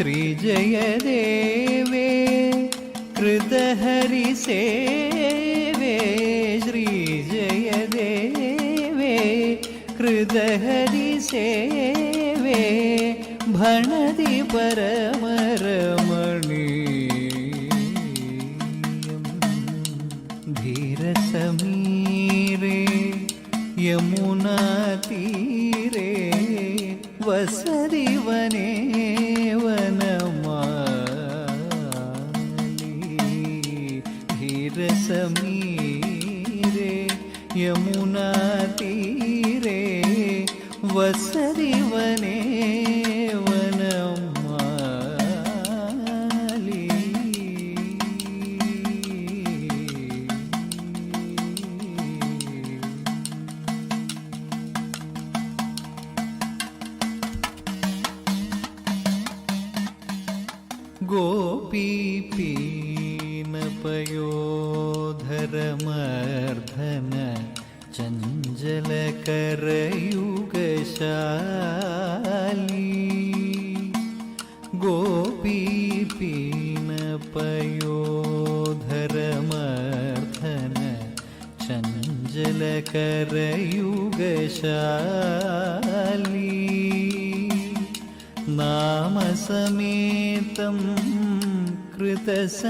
श्रीजयदेवे कृतहरिसेवे श्रीजयदेवे कृतहरिसेवे भणति परमरमणीयम् धीरसमीरे यमुनातीरे वसति मीरे यमुना तीरे वसरि वने गोपीपीनपयो गोपीपीनपयोधरमर्धन चञ्चलकरयुगशाली गोपीपीनपयोधरमर्धन चञ्चलकरयुगशाली नामसमेतं कृतसङ्गेतं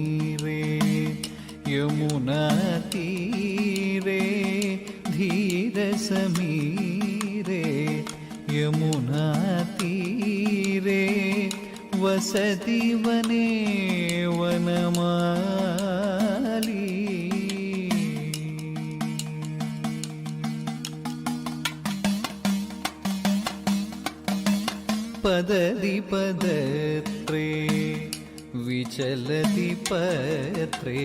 यमुनातीरे धीरसमीरे यमुनातीरे वसति वने वनमाली पदति पदत्रे विचलति पत्रे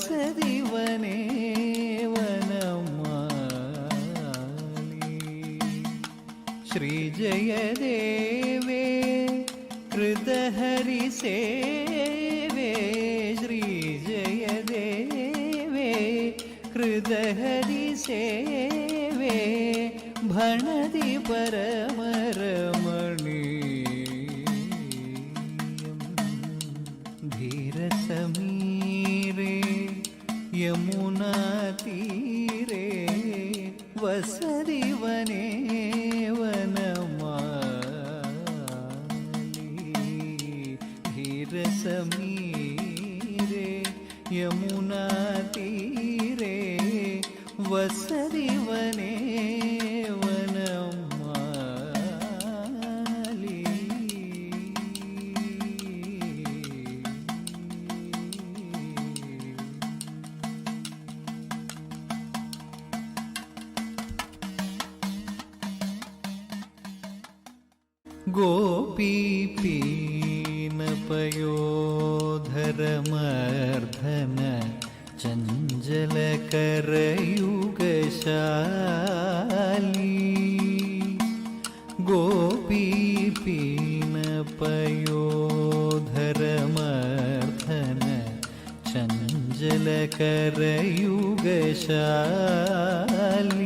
ಸದಿವನೇ ವನಮಾಲಿ श्रीजयदेवे कृतहरिसेवे। श्रीजयदेवे कृतहरिसेवे। भणति परमरम രസമീരേ യമുനാ തീരേ വസതി ഗോപി പീ പയോധരമർദ്ധന ചഞ്ചലകരയുഗശാലി. ഗോപീപീണപയോധരമർദ്ധന ചഞ്ചലകരയുഗശാലി.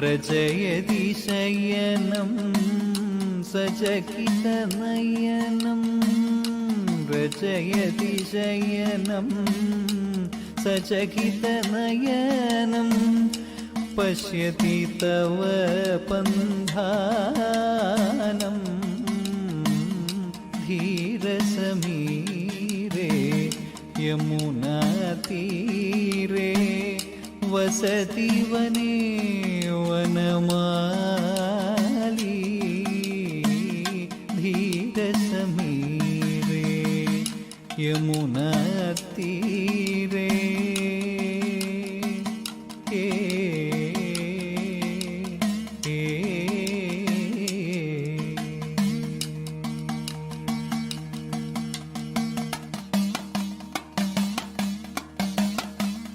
പ്രജയതി ശയനം സജകിതനയനം രജയതി ശയനം സജകിതനയനം പശ്യതി തവ പന്ധാനം ധീരസമീരേ യമുനാതീരേ यमुनातीरे वसति वने वनमाली धीरसमीरे यमुनातीरे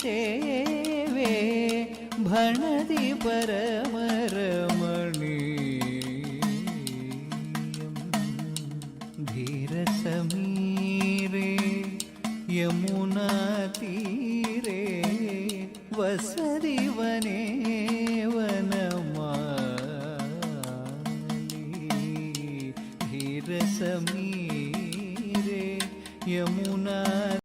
सेवे भणदि परम रमणीयम् धीरसमीरे यमुनातीरे वसदि वने वनमाली धीरसमीरे यमुना